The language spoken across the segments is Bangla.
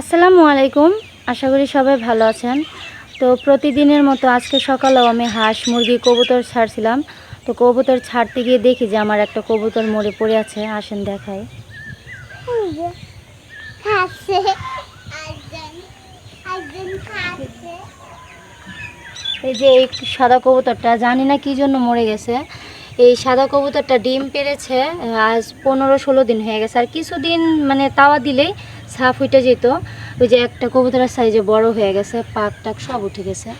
আসসালামু আলাইকুম। আশা করি সবাই ভালো আছেন। তো প্রতিদিনের মতো আজকে সকালেও আমি হাঁস মুরগি কবুতর ছাড়ছিলাম। তো কবুতর ছাড়তে গিয়ে দেখি যে আমার একটা কবুতর মরে পড়ে আছে আসেন দেখায় এই যে এই সাদা কবুতরটা জানি না কি জন্য মরে গেছে। এই সাদা কবুতরটা ডিম পেরেছে আজ পনেরো ষোলো দিন হয়ে গেছে। আর কিছুদিন মানে তাওয়া দিলেই সাফ উঠে যেত, ওই যে একটা কবুতরের সাইজে বড় হয়ে গেছে, পাক টাক সব উঠে গেছে,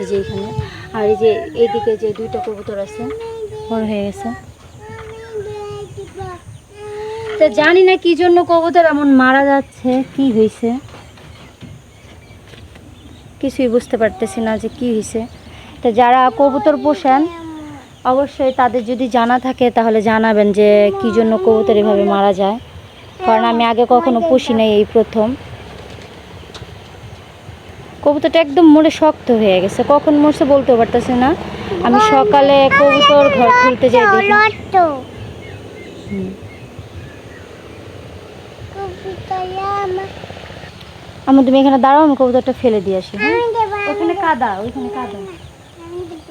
এই যে এখানে। আর এই যে এইদিকে যে দুইটা কবুতর আছে, বড় হয়ে গেছে। তো জানি না কি জন্য কবুতর এমন মারা যাচ্ছে, কি হয়েছে কিছুই বুঝতে পারতেছি না যে কি হয়েছে তো যারা কবুতর পোষেন, অবশ্যই তাদের যদি জানা থাকে, তাহলে জানাবেন যে কি জন্য কবুতর এভাবে মারা যায়। কারণ আমি আগে কখনো পুষি নাই এই প্রথম। কবুতরটা একদম মরে শক্ত হয়ে গেছে। কখন মরছে বলতেও পারতেছি না। আমি সকালে কবুতর ঘর খুলতে যাই আমার তুমি এখানে দাঁড়াও আমি কবুতরটা ফেলে দিয়ে আসি হ্যাঁ? ওখানে কাদা ওইখানে কাদা আমি দেব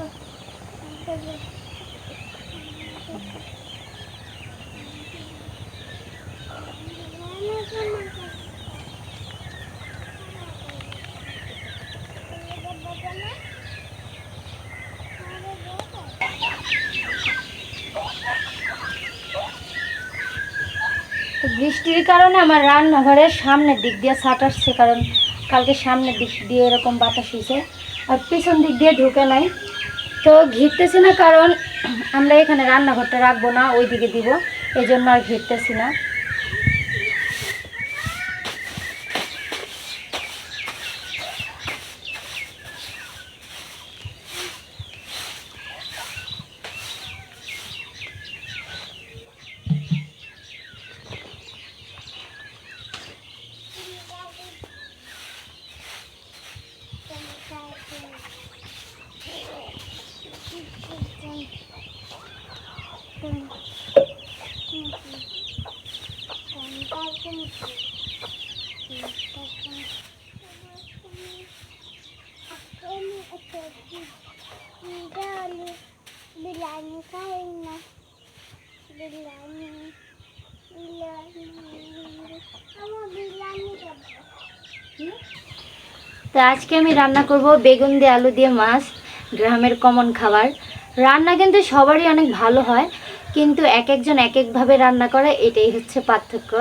তো বৃষ্টির কারণে আমার রান্নাঘরের সামনের দিক দিয়ে ছাট আসছে, কারণ কালকে সামনের দিক দিয়ে এরকম বাতাস হয়েছে আর পিছন দিক দিয়ে ঢুকে নাই। তো ঘিরতেছি না, কারণ আমরা এখানে রান্নাঘরটা রাখব না ওই দিকে দিব এই জন্য আর ঘিরতেছি না। তো আজকে আমি রান্না করব বেগুন দিয়ে আলু দিয়ে মাছ, গ্রামের কমন খাবার। রান্না কিন্তু সবারই অনেক ভালো হয়। কিন্তু এক একজন এক একভাবে রান্না করে এটাই হচ্ছে পার্থক্য।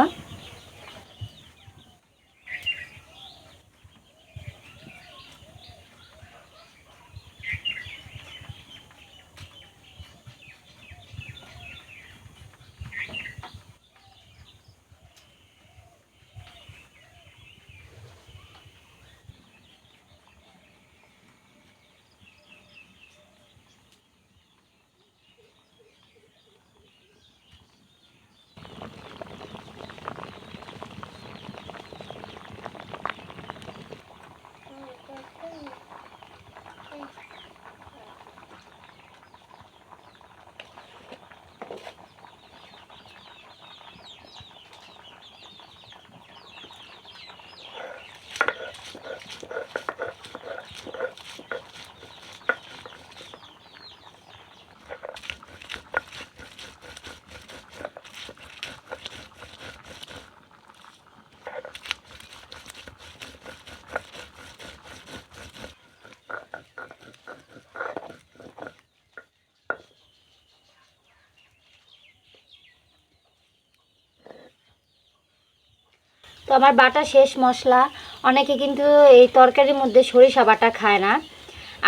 তো আমার বাটা শেষ মশলা। অনেকে কিন্তু এই তরকারির মধ্যে সরিষা বাটা খায় না।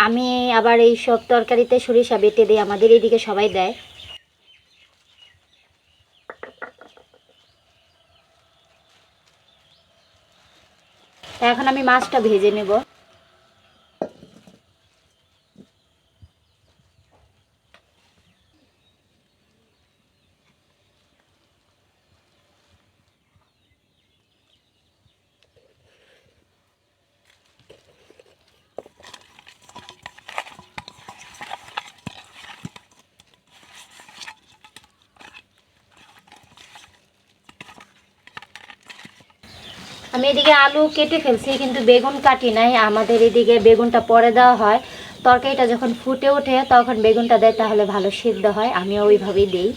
আমি আবার এই সব তরকারিতে সরিষা বেটে দিই আমাদের এইদিকে সবাই দেয়। এখন আমি মাছটা ভেজে নেব। আমি এদিকে আলু কেটে ফেলছি, কিন্তু বেগুন কাটি নাই। আমাদের এদিকে বেগুনটা পরে দেওয়া হয়। তরকারিটা যখন ফুটে ওঠে, তখন বেগুনটা দেয়, তাহলে ভালো সিদ্ধ হয়। আমি ওইভাবেই দিই।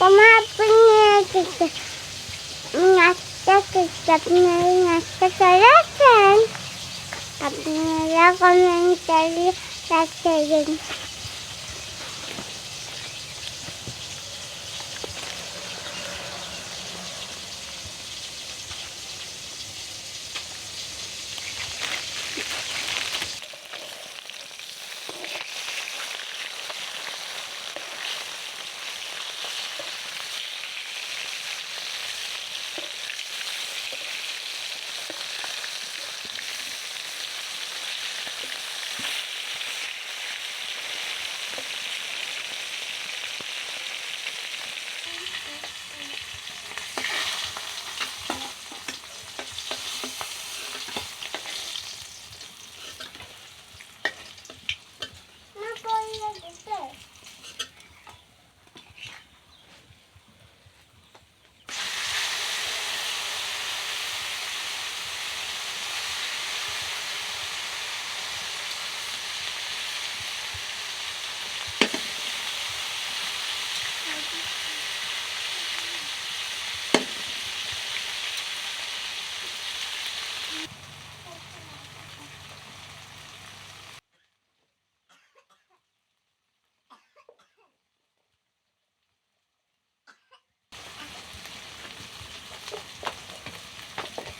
তোমার আপনি নাচটা আপনারা নাচটা করেছেন আপনারা কমেন্টারি রাখছেন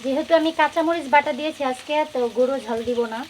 যেহেতু আমি কাঁচামরিচ বাটা দিয়েছি আজকে তো গুঁড়ো ঝাল দিব না।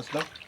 arkasından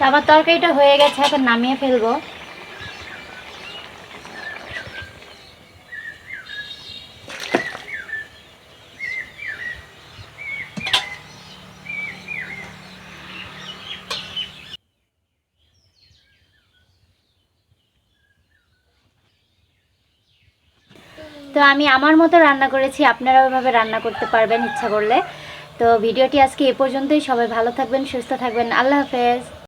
তো আমার তরকারিটা হয়ে গেছে, এখন নামিয়ে ফেলব। তো আমি আমার মতো রান্না করেছি আপনারা ওইভাবে রান্না করতে পারবেন ইচ্ছা করলে। তো ভিডিওটি আজকে এ পর্যন্তই, সবাই ভালো থাকবেন, সুস্থ থাকবেন, আল্লাহ হাফেজ।